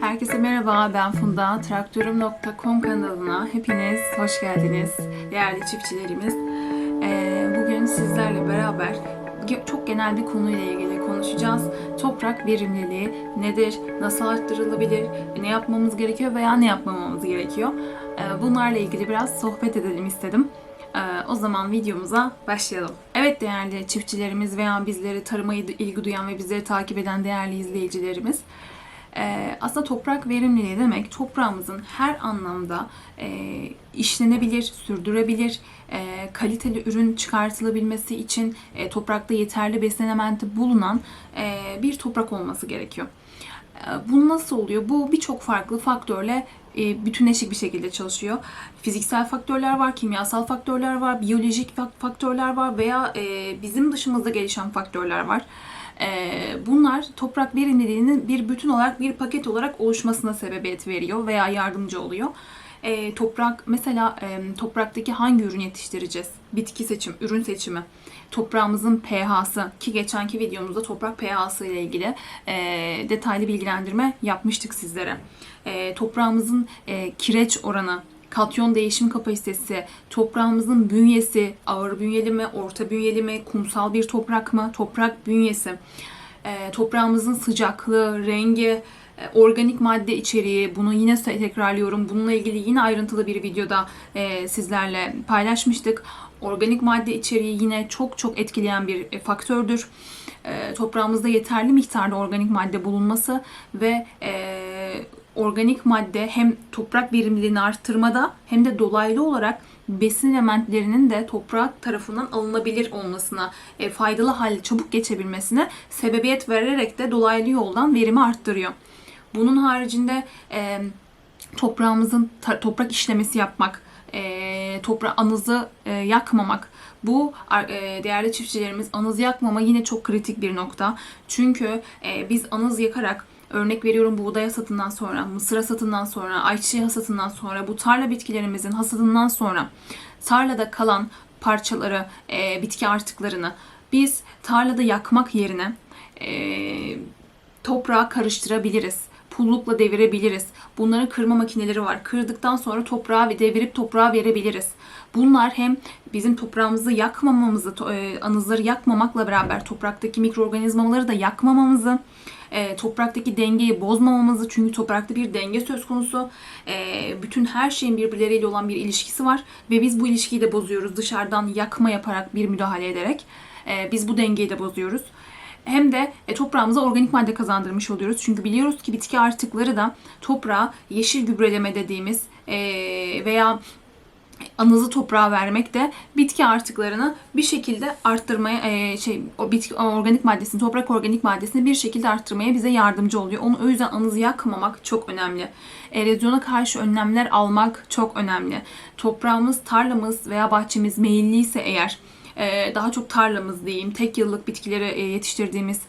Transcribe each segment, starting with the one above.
Herkese merhaba, ben Funda. Traktörüm.com kanalına hepiniz hoş geldiniz. Değerli çiftçilerimiz. Bugün sizlerle beraber çok genel bir konuyla ilgili konuşacağız. Toprak verimliliği nedir, nasıl arttırılabilir, ne yapmamız gerekiyor veya ne yapmamamız gerekiyor. Bunlarla ilgili biraz sohbet edelim istedim. O zaman videomuza başlayalım. Evet değerli çiftçilerimiz veya bizleri tarıma ilgi duyan ve bizleri takip eden değerli izleyicilerimiz. Ee, aslında toprak verimliliği demek toprağımızın her anlamda e, işlenebilir, sürdürebilir, e, kaliteli ürün çıkartılabilmesi için e, toprakta yeterli besin elementi bulunan bir toprak olması gerekiyor. Bu nasıl oluyor? Bu birçok farklı faktörle bütünleşik bir şekilde çalışıyor. Fiziksel faktörler var, kimyasal faktörler var, biyolojik fak- faktörler var veya bizim dışımızda gelişen faktörler var. Ee, bunlar toprak verimliliğinin bir bütün olarak bir paket olarak oluşmasına sebebiyet veriyor veya yardımcı oluyor. Ee, toprak mesela e, topraktaki hangi ürün yetiştireceğiz? Bitki seçim, ürün seçimi. Toprağımızın pH'sı ki geçenki videomuzda toprak pH'sı ile ilgili e, detaylı bilgilendirme yapmıştık sizlere. E, toprağımızın e, kireç oranı, katyon değişim kapasitesi, toprağımızın bünyesi, ağır bünyeli mi, orta bünyeli mi, kumsal bir toprak mı, toprak bünyesi, e, toprağımızın sıcaklığı, rengi, e, organik madde içeriği, bunu yine tekrarlıyorum. Bununla ilgili yine ayrıntılı bir videoda e, sizlerle paylaşmıştık. Organik madde içeriği yine çok çok etkileyen bir e, faktördür. Toprağımızda yeterli miktarda organik madde bulunması ve e, organik madde hem toprak verimliliğini arttırmada hem de dolaylı olarak besin elementlerinin de toprak tarafından alınabilir olmasına, e, faydalı hale çabuk geçebilmesine sebebiyet vererek de dolaylı yoldan verimi arttırıyor. Bunun haricinde e, toprağımızın toprak işlemesi yapmak, e, toprağı anızı e, yakmamak. Bu değerli çiftçilerimiz anız yakmama yine çok kritik bir nokta. Çünkü biz anız yakarak Örnek veriyorum buğday hasatından sonra, mısır hasatından sonra, ayçiçeği hasatından sonra, bu tarla bitkilerimizin hasadından sonra tarlada kalan parçaları, e, bitki artıklarını biz tarlada yakmak yerine e, toprağa karıştırabiliriz. Pullukla devirebiliriz. Bunların kırma makineleri var. Kırdıktan sonra toprağa devirip toprağa verebiliriz. Bunlar hem bizim toprağımızı yakmamamızı, e, anızları yakmamakla beraber topraktaki mikroorganizmaları da yakmamamızı, e, topraktaki dengeyi bozmamamızı çünkü toprakta bir denge söz konusu. E, bütün her şeyin birbirleriyle olan bir ilişkisi var ve biz bu ilişkiyi de bozuyoruz dışarıdan yakma yaparak bir müdahale ederek. E, biz bu dengeyi de bozuyoruz. Hem de e, toprağımıza organik madde kazandırmış oluyoruz. Çünkü biliyoruz ki bitki artıkları da toprağa yeşil gübreleme dediğimiz e, veya anızı toprağa vermek de bitki artıklarını bir şekilde arttırmaya e, şey o bitki organik maddesini toprak organik maddesini bir şekilde arttırmaya bize yardımcı oluyor. Onu o yüzden anızı yakmamak çok önemli. Erozyona karşı önlemler almak çok önemli. Toprağımız, tarlamız veya bahçemiz meyilliyse eğer e, daha çok tarlamız diyeyim, tek yıllık bitkileri e, yetiştirdiğimiz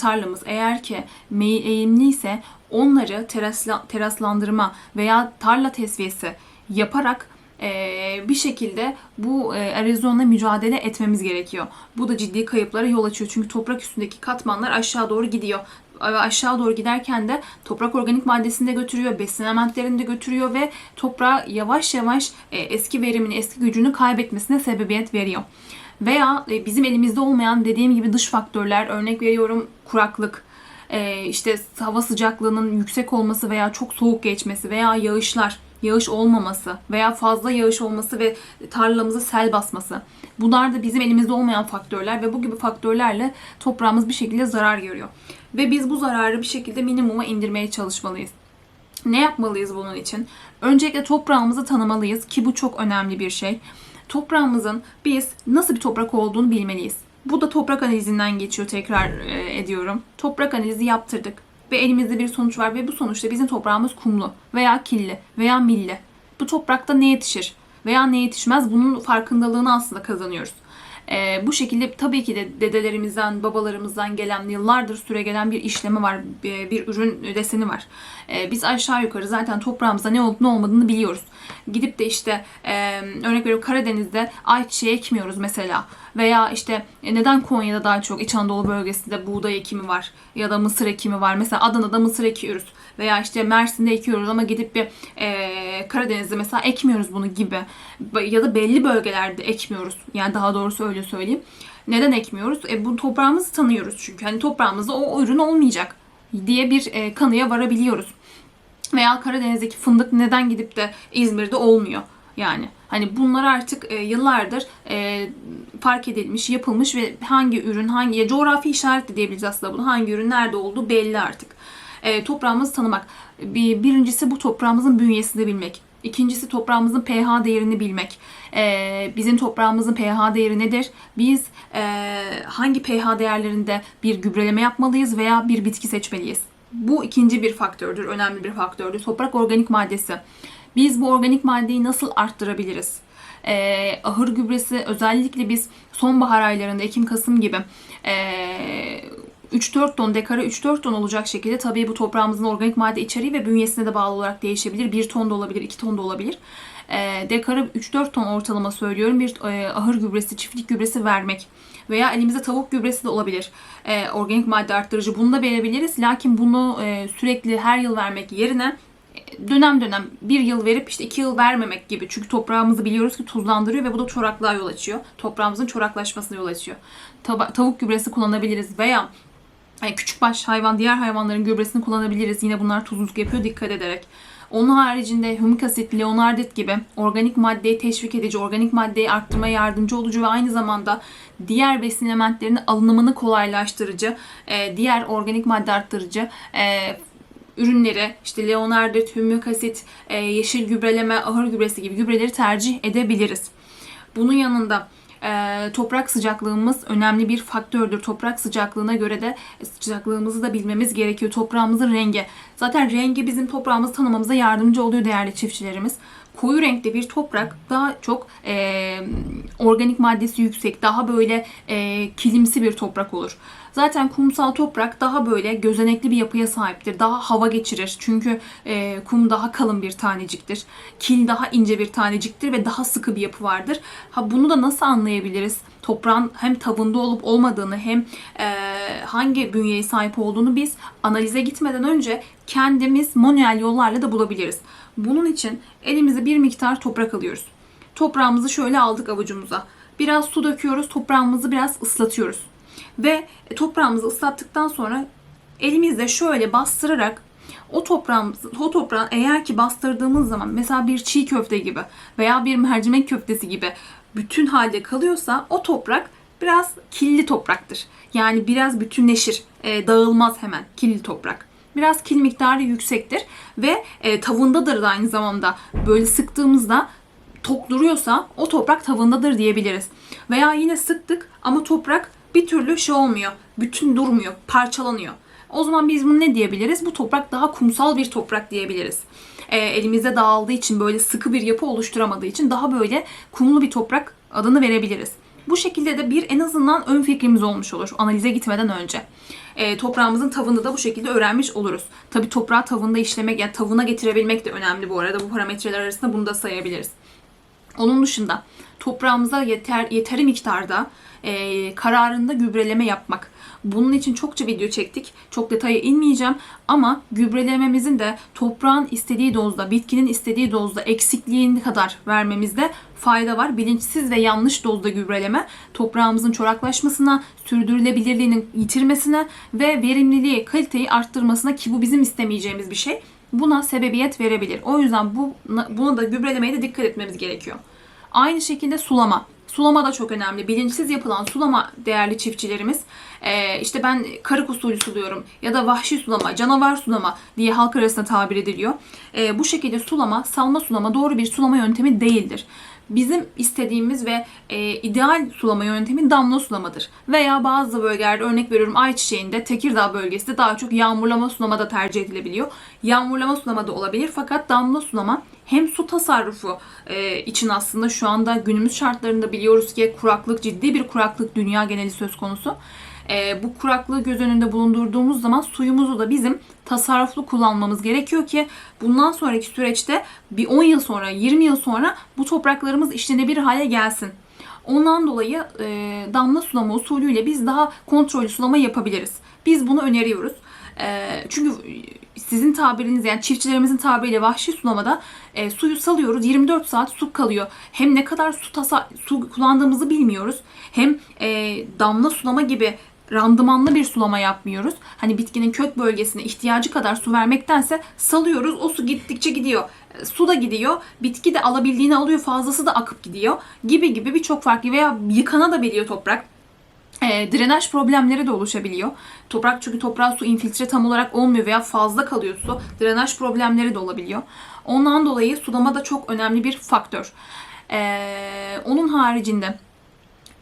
tarlamız eğer ki eğimliyse onları terasla, teraslandırma veya tarla tesviyesi yaparak e, bir şekilde bu e, erozyonla mücadele etmemiz gerekiyor. Bu da ciddi kayıplara yol açıyor. Çünkü toprak üstündeki katmanlar aşağı doğru gidiyor. Aşağı doğru giderken de toprak organik maddesini de götürüyor, besin elementlerini de götürüyor ve toprağa yavaş yavaş e, eski verimini, eski gücünü kaybetmesine sebebiyet veriyor. Veya e, bizim elimizde olmayan dediğim gibi dış faktörler, örnek veriyorum kuraklık, e, işte hava sıcaklığının yüksek olması veya çok soğuk geçmesi veya yağışlar, yağış olmaması veya fazla yağış olması ve tarlamızı sel basması. Bunlar da bizim elimizde olmayan faktörler ve bu gibi faktörlerle toprağımız bir şekilde zarar görüyor. Ve biz bu zararı bir şekilde minimuma indirmeye çalışmalıyız. Ne yapmalıyız bunun için? Öncelikle toprağımızı tanımalıyız ki bu çok önemli bir şey. Toprağımızın biz nasıl bir toprak olduğunu bilmeliyiz. Bu da toprak analizinden geçiyor tekrar e, ediyorum. Toprak analizi yaptırdık ve elimizde bir sonuç var ve bu sonuçta bizim toprağımız kumlu veya killi veya milli. Bu toprakta ne yetişir veya ne yetişmez bunun farkındalığını aslında kazanıyoruz. E, bu şekilde tabii ki de dedelerimizden, babalarımızdan gelen, yıllardır süre gelen bir işlemi var, bir, bir ürün deseni var. E, biz aşağı yukarı zaten toprağımızda ne olup ne olmadığını biliyoruz. Gidip de işte e, örnek veriyorum Karadeniz'de ayçiçeği ekmiyoruz mesela. Veya işte e, neden Konya'da daha çok İç Anadolu bölgesinde buğday ekimi var ya da mısır ekimi var. Mesela Adana'da mısır ekiyoruz veya işte Mersin'de ekiyoruz ama gidip bir e, Karadeniz'de mesela ekmiyoruz bunu gibi ya da belli bölgelerde ekmiyoruz. Yani daha doğrusu öyle söyleyeyim. Neden ekmiyoruz? E, bu toprağımızı tanıyoruz çünkü. Hani toprağımızda o, ürün olmayacak diye bir e, kanıya varabiliyoruz. Veya Karadeniz'deki fındık neden gidip de İzmir'de olmuyor? Yani hani bunlar artık e, yıllardır e, fark edilmiş, yapılmış ve hangi ürün hangi ya coğrafi işaret diyebiliriz aslında bunu. Hangi ürün nerede olduğu belli artık. E, toprağımızı tanımak. Bir, birincisi bu toprağımızın bünyesini bilmek. İkincisi toprağımızın pH değerini bilmek. Ee, bizim toprağımızın pH değeri nedir? Biz e, hangi pH değerlerinde bir gübreleme yapmalıyız veya bir bitki seçmeliyiz? Bu ikinci bir faktördür, önemli bir faktördür. Toprak organik maddesi. Biz bu organik maddeyi nasıl arttırabiliriz? Ee, ahır gübresi özellikle biz sonbahar aylarında Ekim-Kasım gibi ee, 3-4 ton dekara 3-4 ton olacak şekilde tabii bu toprağımızın organik madde içeriği ve bünyesine de bağlı olarak değişebilir. 1 ton da olabilir, 2 ton da olabilir. E, dekara 3-4 ton ortalama söylüyorum bir e, ahır gübresi, çiftlik gübresi vermek. Veya elimizde tavuk gübresi de olabilir. E, organik madde arttırıcı bunu da verebiliriz. Lakin bunu e, sürekli her yıl vermek yerine e, dönem dönem bir yıl verip işte iki yıl vermemek gibi. Çünkü toprağımızı biliyoruz ki tuzlandırıyor ve bu da çoraklığa yol açıyor. Toprağımızın çoraklaşmasına yol açıyor. Tava- tavuk gübresi kullanabiliriz veya yani küçük baş hayvan, diğer hayvanların gübresini kullanabiliriz. Yine bunlar tuzluluk yapıyor dikkat ederek. Onun haricinde hümik asit, leonardit gibi organik maddeyi teşvik edici, organik maddeyi arttırmaya yardımcı olucu ve aynı zamanda diğer besin elementlerinin alınımını kolaylaştırıcı, e, diğer organik madde arttırıcı e, ürünleri işte leonardit, hümik asit, e, yeşil gübreleme, ahır gübresi gibi gübreleri tercih edebiliriz. Bunun yanında e, toprak sıcaklığımız önemli bir faktördür. Toprak sıcaklığına göre de sıcaklığımızı da bilmemiz gerekiyor. Toprağımızın rengi. Zaten rengi bizim toprağımızı tanımamıza yardımcı oluyor değerli çiftçilerimiz. Koyu renkte bir toprak daha çok e, organik maddesi yüksek, daha böyle e, kilimsi bir toprak olur. Zaten kumsal toprak daha böyle gözenekli bir yapıya sahiptir. Daha hava geçirir. Çünkü e, kum daha kalın bir taneciktir. Kil daha ince bir taneciktir ve daha sıkı bir yapı vardır. Ha bunu da nasıl anlayabiliriz? Toprağın hem tavında olup olmadığını hem e, hangi bünyeye sahip olduğunu biz analize gitmeden önce kendimiz manuel yollarla da bulabiliriz. Bunun için elimize bir miktar toprak alıyoruz. Toprağımızı şöyle aldık avucumuza. Biraz su döküyoruz, toprağımızı biraz ıslatıyoruz. Ve toprağımızı ıslattıktan sonra elimizle şöyle bastırarak o toprağımız, o toprağın eğer ki bastırdığımız zaman mesela bir çiğ köfte gibi veya bir mercimek köftesi gibi bütün halde kalıyorsa o toprak biraz killi topraktır. Yani biraz bütünleşir, e, dağılmaz hemen killi toprak. Biraz kil miktarı yüksektir ve e, tavındadır da aynı zamanda. Böyle sıktığımızda tok duruyorsa o toprak tavındadır diyebiliriz. Veya yine sıktık ama toprak bir türlü şey olmuyor. Bütün durmuyor, parçalanıyor. O zaman biz bunu ne diyebiliriz? Bu toprak daha kumsal bir toprak diyebiliriz. E, elimizde dağıldığı için böyle sıkı bir yapı oluşturamadığı için daha böyle kumlu bir toprak adını verebiliriz. Bu şekilde de bir en azından ön fikrimiz olmuş olur analize gitmeden önce. E, toprağımızın tavını da bu şekilde öğrenmiş oluruz. Tabi toprağı tavında işlemek, yani tavına getirebilmek de önemli bu arada. Bu parametreler arasında bunu da sayabiliriz. Onun dışında toprağımıza yeter yeteri miktarda e, kararında gübreleme yapmak. Bunun için çokça video çektik. Çok detaya inmeyeceğim ama gübrelememizin de toprağın istediği dozda, bitkinin istediği dozda eksikliğini kadar vermemizde fayda var. Bilinçsiz ve yanlış dozda gübreleme toprağımızın çoraklaşmasına, sürdürülebilirliğinin yitirmesine ve verimliliği, kaliteyi arttırmasına ki bu bizim istemeyeceğimiz bir şey. Buna sebebiyet verebilir. O yüzden bu buna da gübrelemeye de dikkat etmemiz gerekiyor. Aynı şekilde sulama. Sulama da çok önemli. Bilinçsiz yapılan sulama değerli çiftçilerimiz e, işte ben karık usulü suluyorum ya da vahşi sulama, canavar sulama diye halk arasında tabir ediliyor. E, bu şekilde sulama, salma sulama doğru bir sulama yöntemi değildir. bizim istediğimiz ve e, ideal sulama yöntemi damla sulamadır. Veya bazı bölgelerde örnek veriyorum ayçiçeğinde Tekirdağ bölgesinde daha çok yağmurlama sulama da tercih edilebiliyor. Yağmurlama sulama da olabilir fakat damla sulama hem su tasarrufu e, için aslında şu anda günümüz şartlarında biliyoruz ki kuraklık ciddi bir kuraklık dünya geneli söz konusu. E, bu kuraklığı göz önünde bulundurduğumuz zaman suyumuzu da bizim tasarruflu kullanmamız gerekiyor ki bundan sonraki süreçte bir 10 yıl sonra 20 yıl sonra bu topraklarımız işlenebilir hale gelsin. Ondan dolayı e, damla sulama usulüyle biz daha kontrollü sulama yapabiliriz. Biz bunu öneriyoruz. E, çünkü sizin tabiriniz yani çiftçilerimizin tabiriyle vahşi sulamada e, suyu salıyoruz 24 saat su kalıyor. Hem ne kadar su, tasa, su kullandığımızı bilmiyoruz. Hem e, damla sulama gibi randımanlı bir sulama yapmıyoruz. Hani bitkinin kök bölgesine ihtiyacı kadar su vermektense salıyoruz. O su gittikçe gidiyor. E, Su da gidiyor. Bitki de alabildiğini alıyor. Fazlası da akıp gidiyor. Gibi gibi birçok farklı veya yıkanabiliyor toprak. E, drenaj problemleri de oluşabiliyor. Toprak çünkü toprağa su infiltre tam olarak olmuyor veya fazla kalıyor su. Drenaj problemleri de olabiliyor. Ondan dolayı sulama da çok önemli bir faktör. E, onun haricinde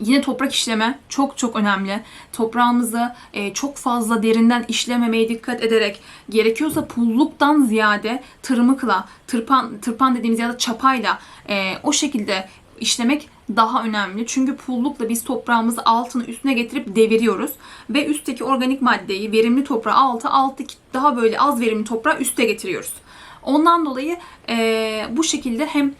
Yine toprak işleme çok çok önemli. Toprağımızı e, çok fazla derinden işlememeye dikkat ederek gerekiyorsa pulluktan ziyade tırmıkla, tırpan tırpan dediğimiz ya da çapayla e, o şekilde işlemek daha önemli. Çünkü pullukla biz toprağımızı altını üstüne getirip deviriyoruz ve üstteki organik maddeyi verimli toprağı altı, alttaki daha böyle az verimli toprağı üste getiriyoruz. Ondan dolayı e, bu şekilde hem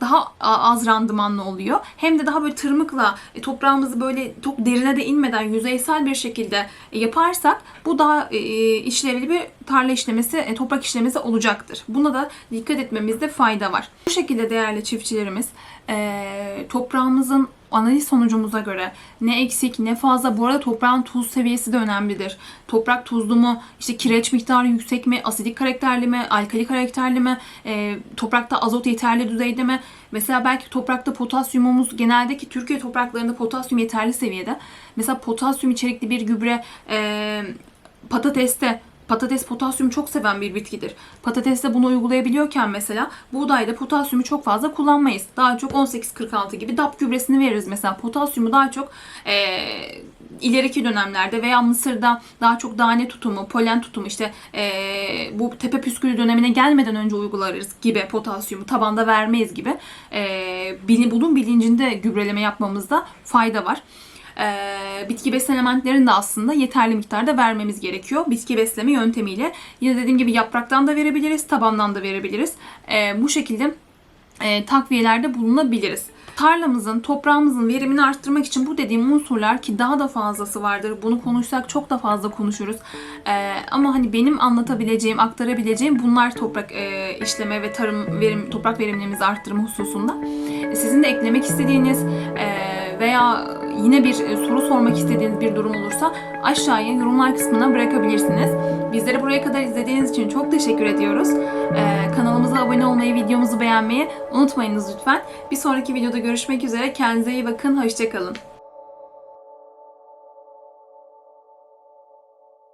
daha a- az randımanlı oluyor. Hem de daha böyle tırmıkla e, toprağımızı böyle çok derine de inmeden yüzeysel bir şekilde e, yaparsak bu daha e, işlevli bir tarla işlemesi, e, toprak işlemesi olacaktır. Buna da dikkat etmemizde fayda var. Bu şekilde değerli çiftçilerimiz e, toprağımızın analiz sonucumuza göre ne eksik ne fazla bu arada toprağın tuz seviyesi de önemlidir. Toprak tuzlu mu, işte kireç miktarı yüksek mi, asidik karakterli mi, alkali karakterli mi, e, toprakta azot yeterli düzeyde mi? Mesela belki toprakta potasyumumuz genelde ki Türkiye topraklarında potasyum yeterli seviyede. Mesela potasyum içerikli bir gübre e, patateste Patates potasyumu çok seven bir bitkidir. Patateste bunu uygulayabiliyorken mesela buğdayda potasyumu çok fazla kullanmayız. Daha çok 18-46 gibi DAP gübresini veririz mesela. Potasyumu daha çok e, ileriki dönemlerde veya Mısır'da daha çok tane tutumu, polen tutumu işte e, bu tepe püskülü dönemine gelmeden önce uygularız gibi potasyumu tabanda vermeyiz gibi e, bili- bunun bilincinde gübreleme yapmamızda fayda var e, bitki besin elementlerini de aslında yeterli miktarda vermemiz gerekiyor. Bitki besleme yöntemiyle. Yine dediğim gibi yapraktan da verebiliriz, tabandan da verebiliriz. E, bu şekilde e, takviyelerde bulunabiliriz. Tarlamızın, toprağımızın verimini arttırmak için bu dediğim unsurlar ki daha da fazlası vardır. Bunu konuşsak çok da fazla konuşuruz. E, ama hani benim anlatabileceğim, aktarabileceğim bunlar toprak e, işleme ve tarım verim, toprak verimliliğimizi arttırma hususunda. Sizin de eklemek istediğiniz e, veya yine bir e, soru sormak istediğiniz bir durum olursa aşağıya yorumlar kısmına bırakabilirsiniz. Bizleri buraya kadar izlediğiniz için çok teşekkür ediyoruz. Ee, kanalımıza abone olmayı, videomuzu beğenmeyi unutmayınız lütfen. Bir sonraki videoda görüşmek üzere. Kendinize iyi bakın. Hoşçakalın.